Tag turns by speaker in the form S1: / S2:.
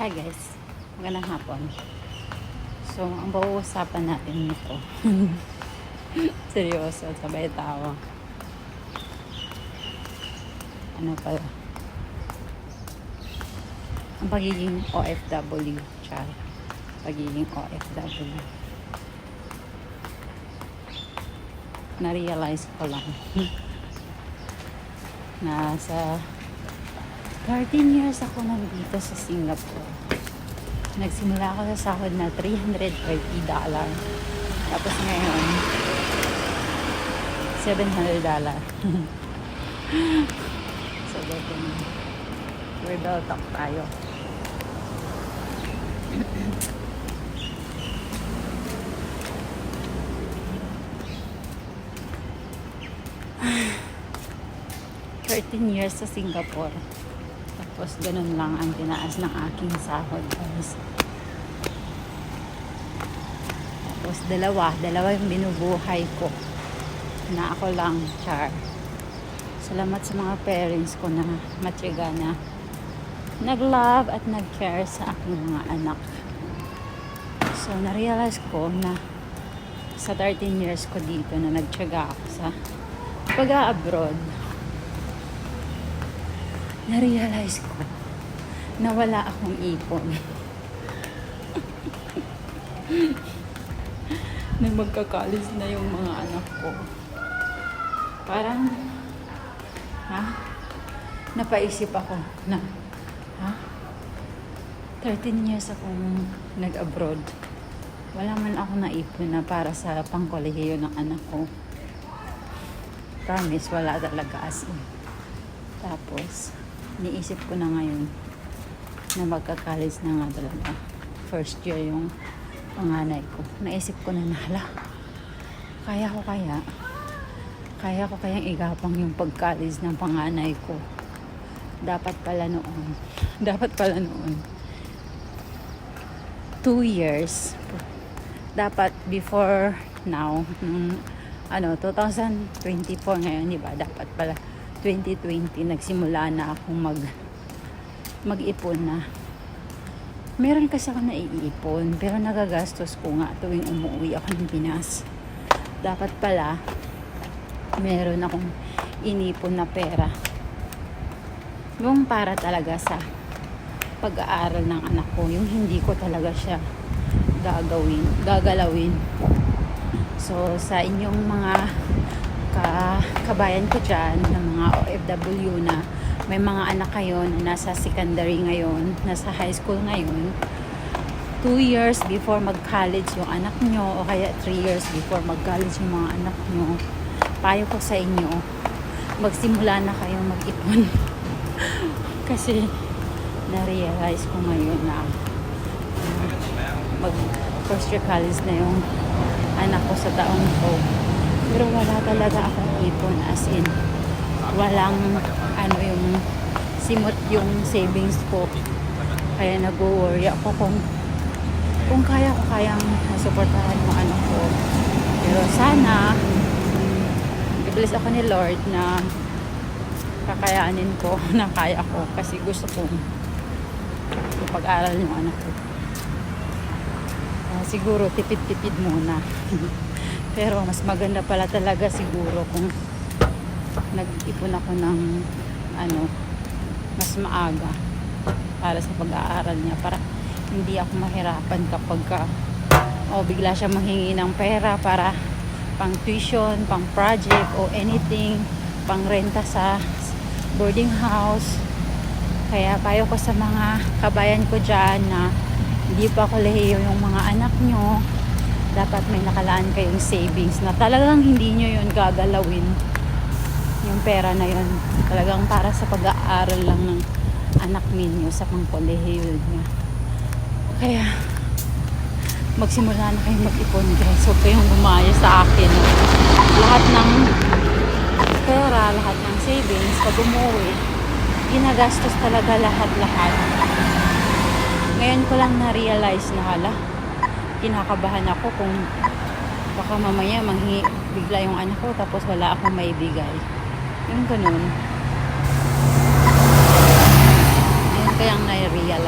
S1: Hi guys, magandang hapon. So, ang pag-uusapan natin nito. Seryoso, sabay tawa. Ano pala? Ang pagiging OFW, char. Pagiging OFW. Na-realize ko lang na sa 13 years ako nandito sa Singapore. Nagsimula ako sa sahod na 330 dollar. Tapos ngayon, 700 dollar. so, definitely, we're well talk tayo. Thirteen years sa Singapore. Tapos ganun lang ang tinaas ng aking sahod guys. Tapos dalawa, dalawa yung binubuhay ko. Na ako lang, char. Salamat sa mga parents ko na matyaga na nag-love at nag-care sa aking mga anak. So, na-realize ko na sa 13 years ko dito na nagtyaga ako sa pag-abroad, na-realize ko na wala akong ipon. na magkakalis na yung mga anak ko. Parang, ha? Napaisip ako na, ha? 13 years akong nag-abroad. Wala man ako naipon na para sa pangkolehiyo ng anak ko. Promise, wala talaga as in. Tapos, niisip ko na ngayon na magkakalis na nga talaga. First year yung panganay ko. Naisip ko na nahala. Kaya ko kaya. Kaya ko kayang igapang yung pagkalis ng panganay ko. Dapat pala noon. Dapat pala noon. Two years. Dapat before now, nung ano, 2024 ngayon, di ba? Dapat pala 2020 nagsimula na akong mag mag-ipon na. Meron kasi ako naiipon, pero nagagastos ko nga tuwing umuwi ako ng Pinas. Dapat pala, meron akong inipon na pera. Yung para talaga sa pag-aaral ng anak ko, yung hindi ko talaga siya gagawin, gagalawin. So, sa inyong mga ka kabayan ko dyan, ng mga OFW na may mga anak kayo na nasa secondary ngayon, nasa high school ngayon, two years before mag-college yung anak nyo, o kaya three years before mag-college yung mga anak nyo, payo ko sa inyo, magsimula na kayong mag-ipon. Kasi, na-realize ko ngayon na uh, mag first year college na yung anak ko sa taong ko. Pero wala talaga akong ipon as in walang ano yung simot yung savings ko. Kaya nag-worry ako kung kung kaya ko kayang masuportahan yung anak ko. Pero sana i-bless ako ni Lord na kakayanin ko na kaya ko kasi gusto kong pag-aral yung anak ko. Ah, siguro tipid-tipid muna. Pero mas maganda pala talaga siguro kung nag-ipon ako ng ano mas maaga para sa pag-aaral niya para hindi ako mahirapan kapag ka o bigla siya manghingi ng pera para pang tuition, pang project o anything, pang renta sa boarding house. Kaya payo ko sa mga kabayan ko dyan na hindi pa kolehiyo yung mga anak nyo, dapat may nakalaan kayong savings na talagang hindi nyo yun gagalawin. Yung pera na yun talagang para sa pag-aaral lang ng anak ninyo sa pangkolehiyo niya. Kaya magsimula na kayo mag-ipon guys. Huwag kayong gumaya sa akin. Lahat ng pera lahat ng savings pag umuwi ginagastos talaga lahat-lahat. Ngayon ko lang na-realize na hala kinakabahan ako kung baka mamaya manghi bigla yung anak ko tapos wala akong maibigay. Yung ganun. Yun kayang na-realize